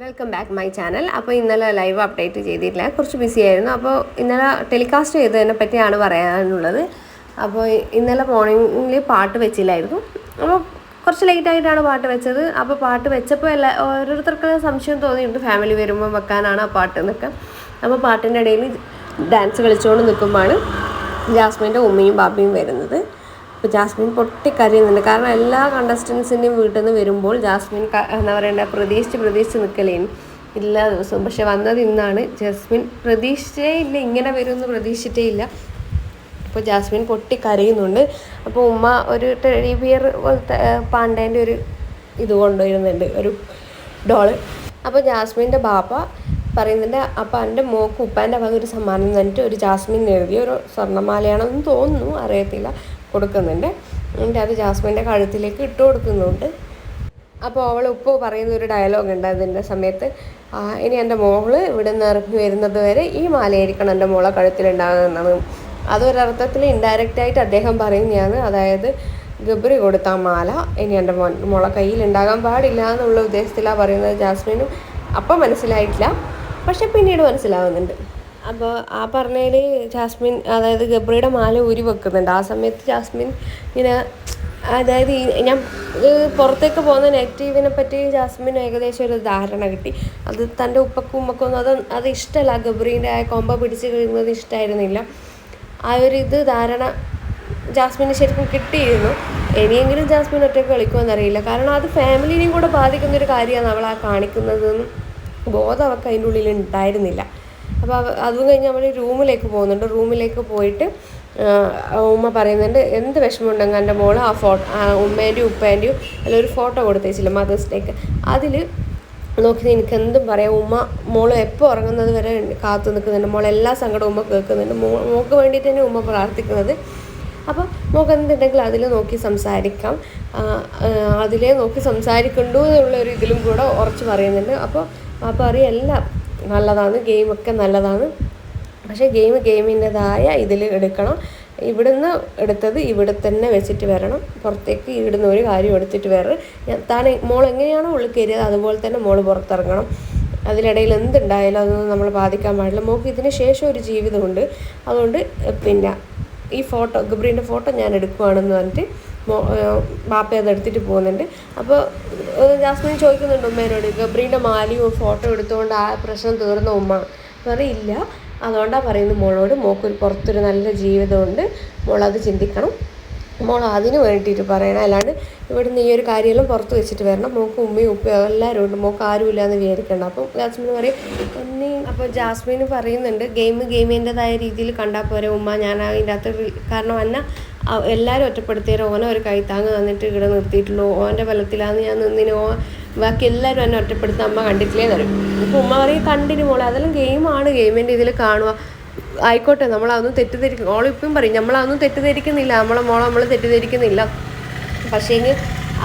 Welcome back my channel അപ്പോൾ ഇന്നലെ live update ചെയ്തിട്ടില്ല. കുറച്ച് ബിസി ആയിരുന്നു. അപ്പോൾ ഇന്നലെ ടെലികാസ്റ്റ് ചെയ്തതിനെ പറ്റിയാണ് പറയാനുള്ളത്. അപ്പോൾ ഇന്നലെ മോർണിംഗിൽ പാട്ട് വെച്ചില്ലായിരുന്നു. അപ്പോൾ കുറച്ച് ലേറ്റ് ആയിട്ടാണ് പാട്ട് വെച്ചത്. അപ്പോൾ പാട്ട് വെച്ചപ്പോൾ എല്ലാ ഓരോരുത്തർക്ക് സംശയം തോന്നിയിട്ടുണ്ട്. ഫാമിലി വരുമ്പോൾ വെക്കാനാണ് ആ പാട്ട് എന്നൊക്കെ. അപ്പോൾ പാട്ടിന്റെ ഇടയിൽ ഡാൻസ് കളിച്ചുകൊണ്ട് നിൽക്കുമ്പോഴാണ് ജാസ്മിന്റെ ഉമ്മയും ബാബയും വരുന്നത്. അപ്പോൾ ജാസ്മിൻ പൊട്ടിക്കരയുന്നുണ്ട്. കാരണം എല്ലാ കണ്ടസ്റ്റൻസിന്റെയും വീട്ടിൽ നിന്ന് വരുമ്പോൾ ജാസ്മിൻ എന്താ പറയണ്ട പ്രതീക്ഷിച്ച് പ്രതീക്ഷിച്ച് നിൽക്കലേന് എല്ലാ ദിവസവും. പക്ഷെ വന്നത് ഇന്നാണ്. ജാസ്മിൻ പ്രതീക്ഷിച്ചേ ഇല്ല. ഇങ്ങനെ വരുമെന്ന് പ്രതീക്ഷിച്ചിട്ടേ ഇല്ല. അപ്പോൾ ജാസ്മിൻ പൊട്ടിക്കരയുന്നുണ്ട്. അപ്പോൾ ഉമ്മ ഒരു ടെഡി ബിയർ പോലത്തെ പാണ്ടേന്റെ ഒരു ഇത് കൊണ്ടുവരുന്നുണ്ട്. ഒരു ഡോൾ. അപ്പോൾ ജാസ്മിന്റെ ബാപ്പ പറയുന്നുണ്ട് അപ്പോൾ എന്റെ മോക്ക് ഉപ്പാന്റെ ഭാഗം ഒരു സമ്മാനം തന്നിട്ട് ഒരു ജാസ്മിൻ എഴുതിയ ഒരു സ്വർണമാലയാണെന്ന് തോന്നുന്നു. അറിയത്തില്ല. കൊടുക്കുന്നുണ്ട്. എന്നിട്ട് അത് ജാസ്മിന്റെ കഴുത്തിലേക്ക് ഇട്ട് കൊടുക്കുന്നുണ്ട്. അപ്പോൾ അവൾ ഉപ്പ് പറയുന്ന ഒരു ഡയലോഗ് ഉണ്ട് അതിന്റെ സമയത്ത്. ഇനി എന്റെ മോൾ ഇവിടെ നിന്ന് ഇറങ്ങി വരുന്നത് വരെ ഈ മാലയായിരിക്കണം എന്റെ മോളെ കഴുത്തിലുണ്ടാകുന്നതാണ് അതൊരർത്ഥത്തിൽ ഇൻഡയറക്റ്റായിട്ട് അദ്ദേഹം പറയുന്നതാണ്. അതായത് ഗബ്രി കൊടുത്ത മാല ഇനി എന്റെ മോൻ മോളെ കയ്യിൽ ഉണ്ടാകാൻ പാടില്ല എന്നുള്ള ഉദ്ദേശത്തിലാണ് പറയുന്നത് ജാസ്മിനും. അപ്പം മനസ്സിലായിട്ടില്ല. പക്ഷെ പിന്നീട് മനസ്സിലാവുന്നുണ്ട്. അപ്പോൾ ആ പറഞ്ഞതിൽ ജാസ്മിൻ അതായത് ഗബ്രിയുടെ മാല ഊരി വെക്കുന്നുണ്ട്. ആ സമയത്ത് ജാസ്മിൻ ഇങ്ങനെ അതായത് ഞാൻ പുറത്തേക്ക് പോകുന്ന നെഗറ്റീവിനെ പറ്റി ജാസ്മിന് ഏകദേശം ഒരു ധാരണ കിട്ടി. അത് തന്റെ ഉപ്പക്കും ഉമ്മക്കൊന്നും അത് അത് ഇഷ്ടമല്ല ഗബ്രീന്റെ ആ കൊമ്പ പിടിച്ച് കഴിയുന്നത് ഇഷ്ടമായിരുന്നില്ല ആ ഒരു ഇത് ധാരണ ജാസ്മിന് ശരിക്കും കിട്ടിയിരുന്നു. ഇനിയെങ്കിലും ജാസ്മിൻ ഒറ്റയ്ക്ക് കളിക്കുമെന്നറിയില്ല കാരണം അത് ഫാമിലിനെയും കൂടെ ബാധിക്കുന്ന ഒരു കാര്യമാണ് അവൾ ആ കാണിക്കുന്നതെന്നും ബോധം അവൾക്ക് അതിന്റെ ഉള്ളിൽ ഉണ്ടായിരുന്നില്ല അപ്പോൾ അതും കഴിഞ്ഞ് നമ്മൾ റൂമിലേക്ക് പോകുന്നുണ്ട്. റൂമിലേക്ക് പോയിട്ട് ഉമ്മ പറയുന്നുണ്ട് എന്ത് വിഷമമുണ്ടെങ്കിൽ എന്റെ മോൾ ആ ഫോട്ടോ ഉമ്മേന്റെയും ഉപ്പേന്റെയും അല്ല ഒരു ഫോട്ടോ കൊടുത്തേച്ചില്ല മദേഴ്സ് ഡേക്ക് അതിൽ നോക്കി എനിക്ക് എന്തും പറയാം. ഉമ്മ മോൾ എപ്പോൾ ഉറങ്ങുന്നത് വരെ കാത്തു നിൽക്കുന്നുണ്ട്. മോൾ എല്ലാ സങ്കടവും ഉമ്മ കേൾക്കുന്നുണ്ട്. മോ മോൾക്ക് വേണ്ടിയിട്ട് തന്നെ ഉമ്മ പ്രാർത്ഥിക്കുന്നത്. അപ്പോൾ മോൾക്ക് എന്തുണ്ടെങ്കിൽ അതിൽ നോക്കി സംസാരിക്കാം. അതിലേ നോക്കി സംസാരിക്കണ്ടു എന്നുള്ള ഒരു ഇതിലും കൂടെ ഉറച്ച് പറയുന്നുണ്ട്. അപ്പോൾ അപ്പോൾ അറിയാം എല്ലാം നല്ലതാണ് ഗെയിമൊക്കെ നല്ലതാണ്. പക്ഷേ ഗെയിം ഗെയിമിന്റെതായ ഇതിൽ എടുക്കണം. ഇവിടുന്ന് എടുത്തത് ഇവിടെ തന്നെ വെച്ചിട്ട് വരണം. പുറത്തേക്ക് ഇവിടുന്ന് ഒരു കാര്യം എടുത്തിട്ട് വേറെ. താൻ മോൾ എങ്ങനെയാണോ ഉള്ളിൽ കയറിയത് അതുപോലെ തന്നെ മോൾ പുറത്തിറങ്ങണം. അതിനിടയിൽ എന്തുണ്ടായാലും അതൊന്നും നമ്മൾ ബാധിക്കാൻ പാടില്ല. മോൾക്ക് ഇതിന് ശേഷം ഒരു ജീവിതമുണ്ട്. അതുകൊണ്ട് പിന്നെ ഈ ഫോട്ടോ ഗബ്രീന്റെ ഫോട്ടോ ഞാൻ എടുക്കുവാണെന്ന് പറഞ്ഞിട്ട് മോ ബാപ്പ അത് എടുത്തിട്ട് പോകുന്നുണ്ട്. അപ്പോൾ ജാസ്മിൻ ചോദിക്കുന്നുണ്ട് ഉമ്മേനോട് ഗബ്രീന്റെ മാലിയും ഫോട്ടോ എടുത്തുകൊണ്ട് ആ പ്രശ്നം തീർന്ന ഉമ്മ. പറയില്ല. അതുകൊണ്ടാണ് പറയുന്നത് മോളോട് മോക്കൊരു പുറത്തൊരു നല്ല ജീവിതമുണ്ട്. മോളത് ചിന്തിക്കണം. മോൾ അതിന് വേണ്ടിയിട്ട് പറയണം. അല്ലാണ്ട് ഇവിടുന്ന് ഈ ഒരു കാര്യമെല്ലാം പുറത്ത് വെച്ചിട്ട് വരണം. മോക്ക് ഉമ്മയും ഉപ്പയും എല്ലാവരും ഉണ്ട്. മോക്ക് ആരുമില്ല എന്ന് വിചാരിക്കണം അപ്പം ജാസ്മിൻ പറയും ഒന്നേ അപ്പോൾ ജാസ്മിൻ പറയുന്നുണ്ട് ഗെയിം ഗെയിമിന്റെതായ രീതിയിൽ കണ്ടാൽ പോരെ ഉമ്മ. ഞാൻ അതിന്റെ അകത്ത് കാരണം എന്നെ എല്ലാവരും ഒറ്റപ്പെടുത്തിയാൽ ഓനെ ഒരു കൈത്താങ്ങ് തന്നിട്ട് ഇവിടെ നിർത്തിയിട്ടുള്ളൂ. ഓന്റെ ബലത്തിലാണ് ഞാൻ നിന്നിന് ഓ ബാക്കി എല്ലാവരും എന്നെ ഒറ്റപ്പെടുത്താൻ അമ്മ കണ്ടിട്ടില്ലേ തരും ഇപ്പോൾ ഉമ്മ പറയും കണ്ടിന് മോളെ അതെല്ലാം ഗെയിമാണ്. ഗെയിമിന്റെ ഇതിൽ കാണുക. ആയിക്കോട്ടെ നമ്മളതൊന്നും തെറ്റിദ്ധരിക്കും ഓളിപ്പം പറയും നമ്മളതൊന്നും തെറ്റിദ്ധരിക്കുന്നില്ല നമ്മളെ മോളെ നമ്മൾ തെറ്റിദ്ധരിക്കുന്നില്ല. പക്ഷേങ്കിൽ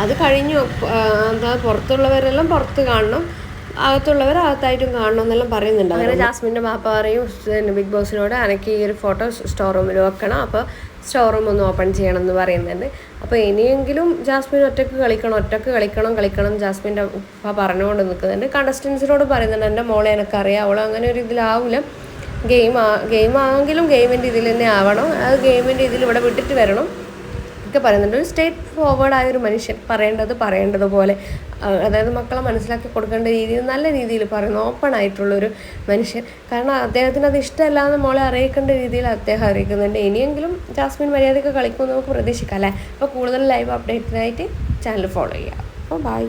അത് കഴിഞ്ഞു എന്താ പുറത്തുള്ളവരെല്ലാം പുറത്ത് കാണണം അകത്തുള്ളവർ അകത്തായിട്ടും കാണണം എന്നെല്ലാം പറയുന്നുണ്ട് അങ്ങനെ ജാസ്മിന്റെ മാപ്പ പറയും ബിഗ് ബോസിനോട് എനിക്ക് ഈ ഒരു ഫോട്ടോ സ്റ്റോർ റൂമിൽ വെക്കണം അപ്പോൾ സ്റ്റോർ റൂം ഒന്ന് ഓപ്പൺ ചെയ്യണം എന്ന് പറയുന്നുണ്ട്. അപ്പോൾ ഇനിയെങ്കിലും ജാസ്മിൻ ഒറ്റയ്ക്ക് കളിക്കണം ഒറ്റയ്ക്ക് കളിക്കണം കളിക്കണം ജാസ്മിന്റെ ഉപ്പ പറഞ്ഞുകൊണ്ട് നിൽക്കുന്നുണ്ട് കണ്ടസ്റ്റൻസിനോട് പറയുന്നുണ്ട് എന്റെ മോളെ എനിക്കറിയാം അവൾ അങ്ങനെ ഒരു ഇതിലാവില്ല ഗെയിം ആ ഗെയിം ആണെങ്കിലും ഗെയിമിന്റെ ഇതിൽ തന്നെ ആവണം. അത് ഗെയിമിന്റെ ഇതിൽ ഇവിടെ വിട്ടിട്ട് വരണം. ഒക്കെ പറയുന്നുണ്ട്. ഒരു സ്റ്റേറ്റ് ഫോർവേഡ് ആയ ഒരു മനുഷ്യൻ പറയേണ്ടത് പറയേണ്ടതുപോലെ ആ, അതായത് മക്കളെ മനസ്സിലാക്കി കൊടുക്കേണ്ട രീതിയിൽ നല്ല രീതിയിൽ പറയുന്നു ഓപ്പൺ ആയിട്ടുള്ളൊരു മനുഷ്യൻ. കാരണം അദ്ദേഹത്തിന് അത് ഇഷ്ടമല്ല എന്ന് മോളെ അറിയിക്കേണ്ട രീതിയിൽ അദ്ദേഹം അറിയിക്കുന്നുണ്ട്. ഇനിയെങ്കിലും ജാസ്മിൻ മര്യാദയ്ക്ക് കളിക്കുമെന്ന് നമുക്ക് പ്രതീക്ഷിക്കാം അല്ലേ? അപ്പോൾ കൂടുതൽ ലൈവ് അപ്ഡേറ്റിനായിട്ട് ചാനൽ ഫോളോ ചെയ്യാം അപ്പോൾ ബൈ